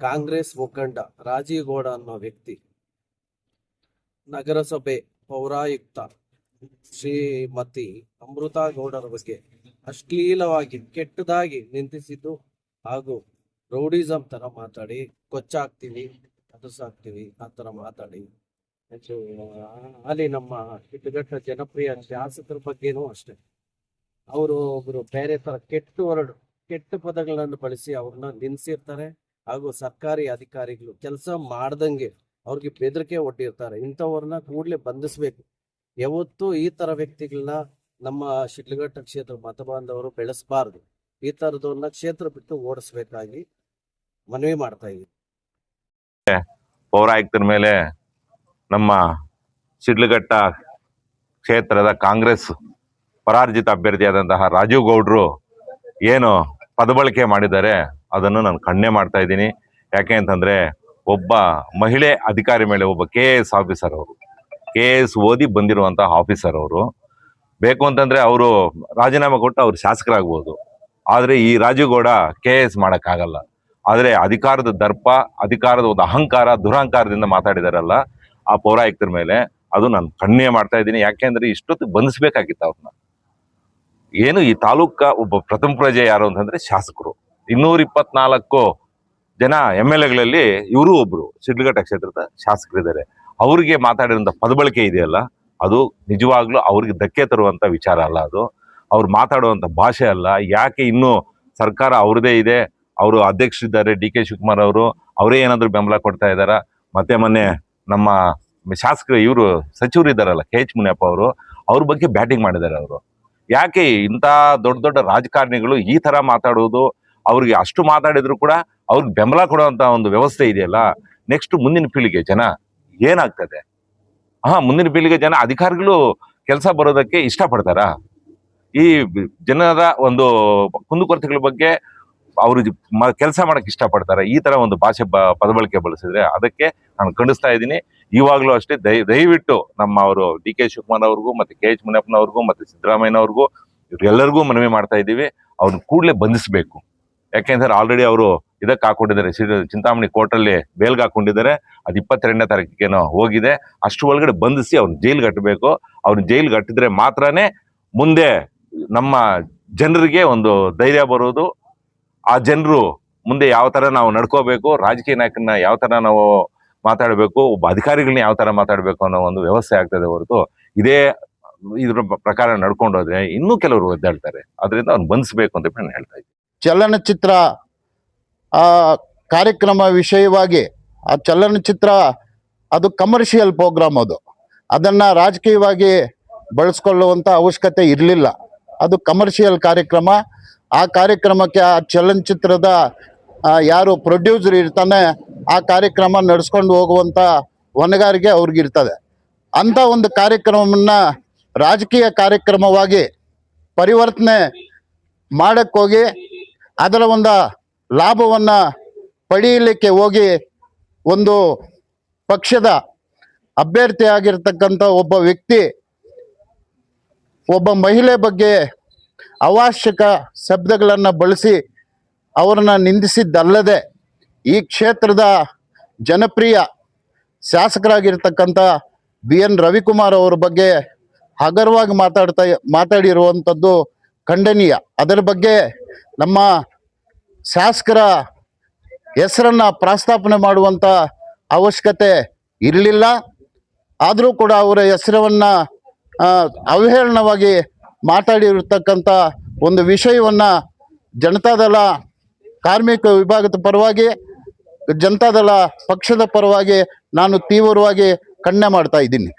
ಕಾಂಗ್ರೆಸ್ ಮುಖಂಡ ರಾಜೀವ್ ಗೌಡ ಅನ್ನೋ ವ್ಯಕ್ತಿ. ನಗರಸಭೆ ಪೌರಾಯುಕ್ತ ಶ್ರೀಮತಿ ಅಮೃತಾ ಗೌಡರ ಬಗ್ಗೆ ಅಶ್ಲೀಲವಾಗಿ ಕೆಟ್ಟದಾಗಿ ನಿಂದಿಸಿದ್ದು ಹಾಗೂ ರೌಡಿಸಮ್ ತರ ಮಾತಾಡಿ, ಕೊಚ್ಚಾಕ್ತೀವಿ ಸಾಕ್ತೀವಿ ಆ ತರ ಮಾತಾಡಿ. ಅಲ್ಲಿ ನಮ್ಮ ಕಿಟ್ಟಗಟ್ಟ ಜನಪ್ರಿಯ ಶಾಸಕರ ಬಗ್ಗೆನೂ ಅಷ್ಟೇ. ಅವರು ಒಬ್ಬರು ಬೇರೆ ತರ ಕೆಟ್ಟ ಹೊರಡು, ಕೆಟ್ಟ ಪದಗಳನ್ನು ಬಳಸಿ ಅವ್ರನ್ನ ನಿನ್ಸಿರ್ತಾರೆ ಹಾಗೂ ಸರ್ಕಾರಿ ಅಧಿಕಾರಿಗಳು ಕೆಲಸ ಮಾಡ್ದಂಗೆ ಅವ್ರಿಗೆ ಬೆದರಿಕೆ ಒಡ್ಡಿರ್ತಾರೆ. ಇಂಥವ್ರನ್ನ ಕೂಡಲೇ ಬಂಧಿಸ್ಬೇಕು. ಯಾವತ್ತೂ ಈ ತರ ವ್ಯಕ್ತಿಗಳನ್ನ ನಮ್ಮ ಶಿಡ್ಲಘಟ್ಟ ಕ್ಷೇತ್ರ ಮತಬಾಂಧವರು ಬೆಳೆಸಬಾರ್ದು. ಈ ತರದವ್ರನ್ನ ಕ್ಷೇತ್ರ ಬಿಟ್ಟು ಓಡಿಸ್ಬೇಕಾಗಿ ಮನವಿ ಮಾಡ್ತಾ ಇದ್ದೀವಿ ಪೌರಾಯುಕ್ತರ ಮೇಲೆ ನಮ್ಮ ಶಿಡ್ಲಘಟ್ಟ ಕ್ಷೇತ್ರದ ಕಾಂಗ್ರೆಸ್ ಪರಾರ್ಜಿತ ಅಭ್ಯರ್ಥಿಯಾದಂತಹ ರಾಜೀವ್ ಗೌಡ್ರು ಏನು ಪದಬಳಕೆ ಮಾಡಿದ್ದಾರೆ. ಅದನ್ನು ನಾನು ಕಣ್ಣೆ ಮಾಡ್ತಾ ಇದ್ದೀನಿ. ಯಾಕೆ ಅಂತಂದ್ರೆ ಒಬ್ಬ ಮಹಿಳೆ ಅಧಿಕಾರಿ ಮೇಲೆ ಒಬ್ಬ ಕೆ ಎಸ್ ಆಫೀಸರ್ ಅವರು ಕೆ ಎಸ್ ಓದಿ ಬಂದಿರುವಂಥ ಆಫೀಸರ್ ಅವರು, ಬೇಕು ಅಂತಂದ್ರೆ ಅವರು ರಾಜೀನಾಮೆ ಕೊಟ್ಟು ಅವ್ರು ಶಾಸಕರಾಗ್ಬೋದು. ಆದರೆ ಈ ರಾಜೀವ್ಗೌಡ ಕೆ ಎ ಎಸ್ ಮಾಡೋಕ್ಕಾಗಲ್ಲ. ಆದರೆ ಅಧಿಕಾರದ ದರ್ಪ, ಅಧಿಕಾರದ ಒಂದು ಅಹಂಕಾರ, ದುರಹಂಕಾರದಿಂದ ಮಾತಾಡಿದಾರಲ್ಲ ಆ ಪೌರಾಯುಕ್ತರ ಮೇಲೆ ಅದು ನಾನು ಕಣ್ಣೇ ಮಾಡ್ತಾ ಇದ್ದೀನಿ. ಯಾಕೆಂದ್ರೆ ಇಷ್ಟೊತ್ತಿಗೆ ಬಂಧಿಸಬೇಕಾಗಿತ್ತು ಅವ್ರನ್ನ. ಏನು ಈ ತಾಲೂಕ ಒಬ್ಬ ಪ್ರಥಮ ಪ್ರಜೆ ಯಾರು ಅಂತಂದ್ರೆ ಶಾಸಕರು. ಇನ್ನೂರ ಇಪ್ಪತ್ನಾಲ್ಕು ಜನ ಎಂ ಎಲ್ ಎಗಳಲ್ಲಿ ಇವರು ಒಬ್ರು ಶಿಡ್ಲಘಟ್ಟ ಕ್ಷೇತ್ರದ ಶಾಸಕರಿದ್ದಾರೆ. ಅವರಿಗೆ ಮಾತಾಡಿರೋಂಥ ಪದಬಳಕೆ ಇದೆಯಲ್ಲ, ಅದು ನಿಜವಾಗ್ಲೂ ಅವ್ರಿಗೆ ಧಕ್ಕೆ ತರುವಂತ ವಿಚಾರ ಅಲ್ಲ ಅದು. ಅವ್ರು ಮಾತಾಡುವಂಥ ಭಾಷೆ ಅಲ್ಲ. ಯಾಕೆ ಇನ್ನೂ ಸರ್ಕಾರ ಅವ್ರದೇ ಇದೆ? ಅವರು ಅಧ್ಯಕ್ಷರಿದ್ದಾರೆ, ಡಿ ಕೆ ಶಿವಕುಮಾರ್ ಅವರು. ಅವರೇ ಏನಾದ್ರು ಬೆಂಬಲ ಕೊಡ್ತಾ ಇದ್ದಾರ? ಮತ್ತೆ ಮೊನ್ನೆ ನಮ್ಮ ಶಾಸಕರು, ಇವರು ಸಚಿವರು ಇದ್ದಾರಲ್ಲ, ಕೆ ಎಚ್ ಮುನಿಯಪ್ಪ ಅವರು, ಅವ್ರ ಬಗ್ಗೆ ಬ್ಯಾಟಿಂಗ್ ಮಾಡಿದ್ದಾರೆ ಅವರು. ಯಾಕೆ ಇಂಥ ದೊಡ್ಡ ದೊಡ್ಡ ರಾಜಕಾರಣಿಗಳು ಈ ತರ ಮಾತಾಡೋದು? ಅವ್ರಿಗೆ ಅಷ್ಟು ಮಾತಾಡಿದ್ರು ಕೂಡ ಅವ್ರಿಗೆ ಬೆಂಬಲ ಕೊಡುವಂತ ಒಂದು ವ್ಯವಸ್ಥೆ ಇದೆಯಲ್ಲ ನೆಕ್ಸ್ಟ್ ಮುಂದಿನ ಪೀಳಿಗೆ ಜನ ಏನಾಗ್ತದೆ? ಹಾ, ಮುಂದಿನ ಪೀಳಿಗೆ ಜನ ಅಧಿಕಾರಿಗಳು ಕೆಲಸ ಬರೋದಕ್ಕೆ ಇಷ್ಟಪಡ್ತಾರ? ಈ ಜನರ ಒಂದು ಕುಂದುಕೊರತೆಗಳ ಬಗ್ಗೆ ಅವರು ಕೆಲಸ ಮಾಡಕ್ಕೆ ಇಷ್ಟಪಡ್ತಾರೆ? ಈ ತರ ಒಂದು ಭಾಷೆ ಪದಬಳಕೆ ಬಳಸಿದ್ರೆ ಅದಕ್ಕೆ ನಾನು ಖಂಡಿಸ್ತಾ ಇದ್ದೀನಿ. ಇವಾಗಲೂ ಅಷ್ಟೇ ದಯ, ದಯವಿಟ್ಟು ನಮ್ಮ ಅವರು ಡಿ ಕೆ ಶಿವಕುಮಾರ್ ಅವ್ರಿಗೂ ಮತ್ತೆ ಕೆ ಎಚ್ ಮುನಿಯಪ್ಪನವ್ರಿಗೂ ಮತ್ತೆ ಸಿದ್ದರಾಮಯ್ಯನವ್ರಿಗೂ, ಇವರೆಲ್ಲರಿಗೂ ಮನವಿ ಮಾಡ್ತಾ ಇದ್ದೀವಿ. ಅವ್ರನ್ನ ಕೂಡಲೇ ಬಂಧಿಸಬೇಕು. ಯಾಕೆಂದ್ರೆ ಆಲ್ರೆಡಿ ಅವರು ಇದಕ್ಕೆ ಹಾಕೊಂಡಿದ್ದಾರೆ. ಚಿಂತಾಮಣಿ ಕೋರ್ಟಲ್ಲಿ ಬೇಲ್ಗೆ ಹಾಕೊಂಡಿದ್ದಾರೆ. ಅದು ಇಪ್ಪತ್ತೆರಡನೇ ತಾರೀಕಿಗೇನೋ ಹೋಗಿದೆ. ಅಷ್ಟು ಒಳಗಡೆ ಬಂಧಿಸಿ ಅವ್ರನ್ನ ಜೈಲ್ ಕಟ್ಟಬೇಕು. ಅವ್ರನ್ನ ಜೈಲ್ಗೆ ಕಟ್ಟಿದ್ರೆ ಮಾತ್ರನೇ ಮುಂದೆ ನಮ್ಮ ಜನರಿಗೆ ಒಂದು ಧೈರ್ಯ ಬರೋದು. ಆ ಜನರು ಮುಂದೆ ಯಾವ ಥರ ನಾವು ನಡ್ಕೋಬೇಕು, ರಾಜಕೀಯ ನಾಯಕನ ಯಾವ ಥರ ನಾವು ಮಾತಾಡಬೇಕು, ಒಬ್ಬ ಅಧಿಕಾರಿಗಳನ್ನ ಯಾವ ಥರ ಮಾತಾಡಬೇಕು ಅನ್ನೋ ಒಂದು ವ್ಯವಸ್ಥೆ ಆಗ್ತದೆ ಹೊರತು ಇದೇ ಇದ್ರ ಪ್ರಕಾರ ನಡ್ಕೊಂಡೋದ್ರೆ ಇನ್ನೂ ಕೆಲವರು ಒದ್ದಾಡ್ತಾರೆ. ಅದರಿಂದ ಅವ್ನು ಬಂಧಿಸ್ಬೇಕು ಅಂತ ನಾನು ಹೇಳ್ತಾ ಇದ್ದೀನಿ. ಚಲನಚಿತ್ರ, ಆ ಕಾರ್ಯಕ್ರಮ ವಿಷಯವಾಗಿ ಆ ಚಲನಚಿತ್ರ, ಅದು ಕಮರ್ಷಿಯಲ್ ಪ್ರೋಗ್ರಾಮ್ ಅದು. ಅದನ್ನ ರಾಜಕೀಯವಾಗಿ ಬಳಸ್ಕೊಳ್ಳುವಂಥ ಅವಶ್ಯಕತೆ ಇರಲಿಲ್ಲ. ಅದು ಕಮರ್ಷಿಯಲ್ ಕಾರ್ಯಕ್ರಮ. ಆ ಕಾರ್ಯಕ್ರಮಕ್ಕೆ ಆ ಚಲನಚಿತ್ರದ ಯಾರು ಪ್ರೊಡ್ಯೂಸರ್ ಇರ್ತಾನೆ, ಆ ಕಾರ್ಯಕ್ರಮ ನಡೆಸ್ಕೊಂಡು ಹೋಗುವಂತ ಹೊಣೆಗಾರಿಕೆ ಅವ್ರಿಗಿರ್ತದೆ ಅಂತ ಒಂದು ಕಾರ್ಯಕ್ರಮವನ್ನ ರಾಜಕೀಯ ಕಾರ್ಯಕ್ರಮವಾಗಿ ಪರಿವರ್ತನೆ ಮಾಡಕ್ಕೋಗಿ ಅದರ ಒಂದು ಲಾಭವನ್ನ ಪಡೆಯಲಿಕ್ಕೆ ಹೋಗಿ ಒಂದು ಪಕ್ಷದ ಅಭ್ಯರ್ಥಿಯಾಗಿರ್ತಕ್ಕಂಥ ಒಬ್ಬ ವ್ಯಕ್ತಿ, ಒಬ್ಬ ಮಹಿಳೆ ಬಗ್ಗೆ ಅವಶ್ಯಕ ಶಬ್ದಗಳನ್ನು ಬಳಸಿ ಅವರನ್ನ ನಿಂದಿಸಿದ್ದಲ್ಲದೆ ಈ ಕ್ಷೇತ್ರದ ಜನಪ್ರಿಯ ಶಾಸಕರಾಗಿರ್ತಕ್ಕಂಥ ಬಿ ಎನ್ ರವಿಕುಮಾರ್ ಅವರ ಬಗ್ಗೆ ಹಗರವಾಗಿ ಮಾತಾಡ್ತಾ, ಮಾತಾಡಿರುವಂಥದ್ದು ಖಂಡನೀಯ. ಅದರ ಬಗ್ಗೆ ನಮ್ಮ ಶಾಸಕರ ಹೆಸರನ್ನ ಪ್ರಸ್ತಾಪನೆ ಮಾಡುವಂತ ಅವಶ್ಯಕತೆ ಇರಲಿಲ್ಲ. ಆದರೂ ಕೂಡ ಅವರ ಹೆಸರನ್ನ ಆ, ಅವಹೇಳನವಾಗಿ ಮಾತಾಡಿರ್ತಕ್ಕಂಥ ಒಂದು ವಿಷಯವನ್ನ ಜನತಾದಳ ಕಾರ್ಮಿಕ ವಿಭಾಗದ ಪರವಾಗಿ ಜನತಾದಳ ಪಕ್ಷದ ಪರವಾಗಿ ನಾನು ತೀವ್ರವಾಗಿ ಖಂಡನೆ ಮಾಡ್ತಾ ಇದ್ದೀನಿ.